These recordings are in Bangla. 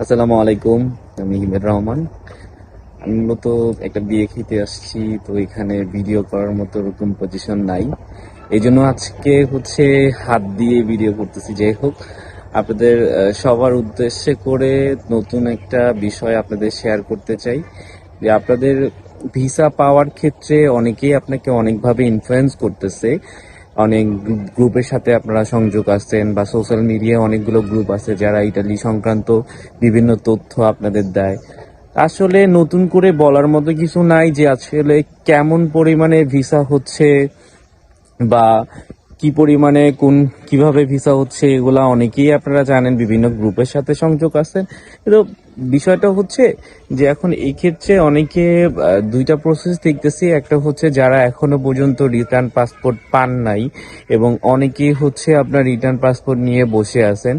আসসালামু আলাইকুম, আমি হিমেদ রহমান। আমি মূলত একটা বিয়ে খেতে আসছি, তো এখানে ভিডিও করার মতো ওরকম পজিশন নাই। এই জন্য আজকে হচ্ছে হাত দিয়ে ভিডিও করতেছি। যাই হোক, আপনাদের সবার উদ্দেশ্যে করে নতুন একটা বিষয় আপনাদের শেয়ার করতে চাই। যে আপনাদের ভিসা পাওয়ার ক্ষেত্রে অনেকেই আপনাকে অনেকভাবে ইনফ্লুয়েন্স করতেছে। অনেক গ্রুপের সাথে আপনারা সংযোগ আছেন বা সোশ্যাল মিডিয়ায় অনেকগুলো গ্রুপ আছে যারা ইটালি সংক্রান্ত বিভিন্ন তথ্য আপনাদের দেয়। আসলে নতুন করে বলার মতো কিছু নাই যে আসলে কেমন পরিমাণে ভিসা হচ্ছে বা কি পরিমাণে কোন, কীভাবে ভিসা হচ্ছে, এগুলা অনেকেই আপনারা জানেন, বিভিন্ন গ্রুপের সাথে সংযোগ আছেন কিন্তু বিষয়টা হচ্ছে যে এখন এই ক্ষেত্রে অনেকে দুইটা প্রসেস দেখতেছি। একটা হচ্ছে যারা এখনও পর্যন্ত রিটার্ন পাসপোর্ট পান নাই এবং অনেকেই হচ্ছে আপনার রিটার্ন পাসপোর্ট নিয়ে বসে আছেন।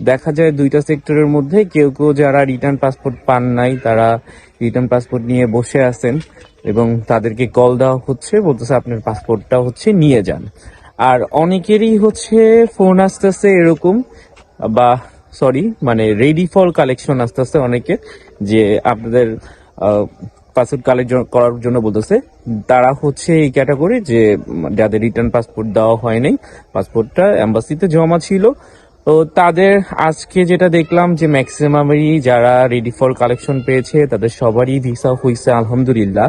দেখা যায় দুইটা সেক্টরের মধ্যে কেউ কেউ যারা রিটার্ন পাসপোর্ট পান নাই, তারা রিটার্ন পাসপোর্ট নিয়ে বসে আছেন এবং তাদেরকে কল দেওয়া হচ্ছে, বলতেছে আপনার পাসপোর্টটা হচ্ছে নিয়ে যান। আর অনেকেরই হচ্ছে ফোন আসতেছে এরকম, বা সরি মানে রেডি ফর কালেকশন আস্তে আস্তে অনেকে, যে আপনাদের পাসপোর্ট কালেক্ট করার জন্য বলতেছে। তারা হচ্ছে এই ক্যাটাগরি যে যাদের রিটার্ন পাসপোর্ট দেওয়া হয়নি পাসপোর্টটা এম্বাসিতে জমা ছিল। তো তাদের আজকে যেটা দেখলাম যে ম্যাক্সিমামই যারা রেডি ফর কালেকশন পেয়েছে, তাদের সবারই ভিসা হয়েছে আলহামদুলিল্লাহ।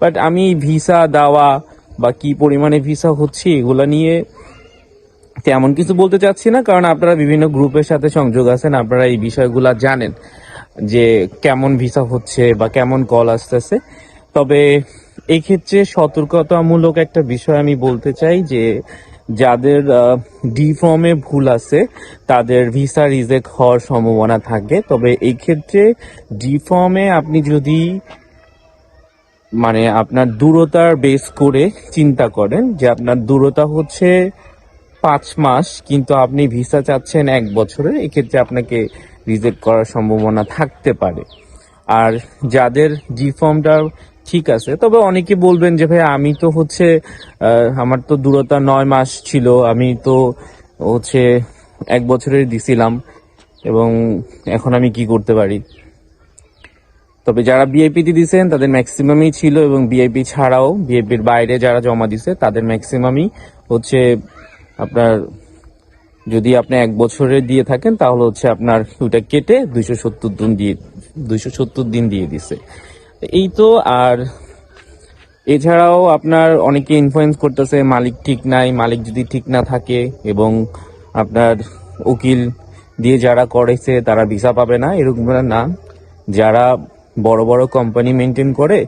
বাট আমি ভিসা দেওয়া বা কি পরিমাণে ভিসা হচ্ছে, এগুলো নিয়ে তেমন কিছু বলতে চাচ্ছি না, কারণ আপনারা বিভিন্ন গ্রুপের সাথে সংযোগ আছেন, আপনারা এই বিষয়গুলো জানেন যে কেমন ভিসা হচ্ছে বা কেমন কল আসতেছে। তবে এই ক্ষেত্রে সতর্কতামূলক একটা বিষয় আমি বলতে চাই যে যাদের ডি ফর্মে ভুল আছে, তাদের ভিসা রিজেক্ট হওয়ার সম্ভাবনা থাকে। তবে এই ক্ষেত্রে ডি ফর্মে আপনি যদি মানে আপনার দূরতার বেস করে চিন্তা করেন যে আপনার দূরতা হচ্ছে পাঁচ মাস, কিন্তু আপনি ভিসা চাচ্ছেন এক বছরে, এক্ষেত্রে আপনাকে রিজেক্ট করার সম্ভাবনা থাকতে পারে। আর যাদের জি ফর্মটা ঠিক আছে, তবে অনেকে বলবেন যে ভাই আমি তো হচ্ছে আমার তো দূরতা নয় মাস ছিল, আমি তো হচ্ছে এক বছরের দিছিলাম, এবং এখন আমি কি করতে পারি? তবে যারা বিআইপিতে দিছেন, তাদের ম্যাক্সিমামই ছিল, এবং বিআইপি ছাড়াও বিআইপির বাইরে যারা জমা দিছে, তাদের ম্যাক্সিমামই হচ্ছে আপনার, যদি আপনি এক বছরে দিয়ে থাকেন, তাহলে হচ্ছে আপনার ওইটা কেটে দুইশো সত্তর দিন দিয়ে, দুইশো সত্তর দিন দিয়ে দিছে। এই তো, আর এছাড়াও আপনার অনেকে ইনফ্লুয়েন্স করতেছে, মালিক ঠিক নাই, মালিক যদি ঠিক না থাকে, এবং আপনার উকিল দিয়ে যারা করেছে, তারা ভিসা পাবে না, এরকম না যারা বড় বড় কোম্পানি মেনটেন করে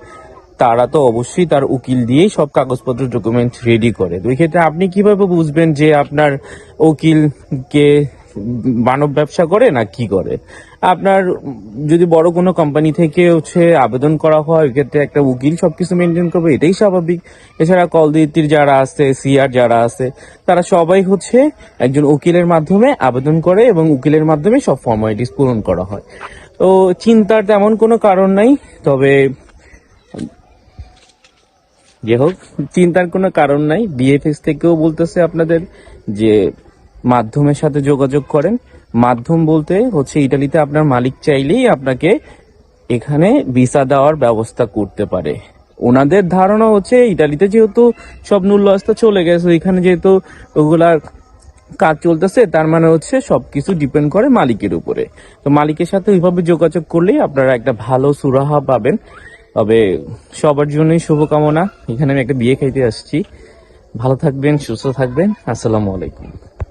তারা তো অবশ্যই তার উকিল দিয়েই সব কাগজপত্র ডকুমেন্ট রেডি করে। তো ক্ষেত্রে আপনি কীভাবে বুঝবেন যে আপনার উকিলকে মানব ব্যবসা করে না কি করে? আপনার যদি বড় কোনো কোম্পানি থেকে হচ্ছে আবেদন করা হয় ক্ষেত্রে একটা উকিল সবকিছু মেনটেন করবে, এটাই স্বাভাবিক। এছাড়া কলদিতির যারা আছে সিআর যারা আছে, তারা সবাই হচ্ছে একজন উকিলের মাধ্যমে আবেদন করে এবং উকিলের মাধ্যমে সব ফর্মালিটিস পূরণ করা হয়। তো চিন্তার তেমন কোনো কারণ নাই, তবে যে হোক, চিন্তার কোনো কারণ নাই। বিএফএস থেকেও বলতেছে আপনাদের যে, মাধ্যমের সাথে যোগাযোগ করেন। মাধ্যম বলতে হচ্ছে ইটালিতে আপনার মালিক চাইলেই আপনাকে এখানে ভিসা দেওয়ার ব্যবস্থা করতে পারে। ওনাদের ধারণা হচ্ছে ইটালিতে যেহেতু সব মূল্যস্তা চলে গেছে এখানে যেহেতু ওগুলার কাজ চলতেছে, তার মানে হচ্ছে সবকিছু ডিপেন্ড করে মালিকের উপরে। তো মালিকের সাথে ওইভাবে যোগাযোগ করলেই আপনারা একটা ভালো সুরাহা পাবেন। তবে সবার জন্যই শুভকামনা। এখানে আমি একটা বিয়ে খাইতে আসছি। ভালো থাকবেন, সুস্থ থাকবেন। আসসালামু আলাইকুম।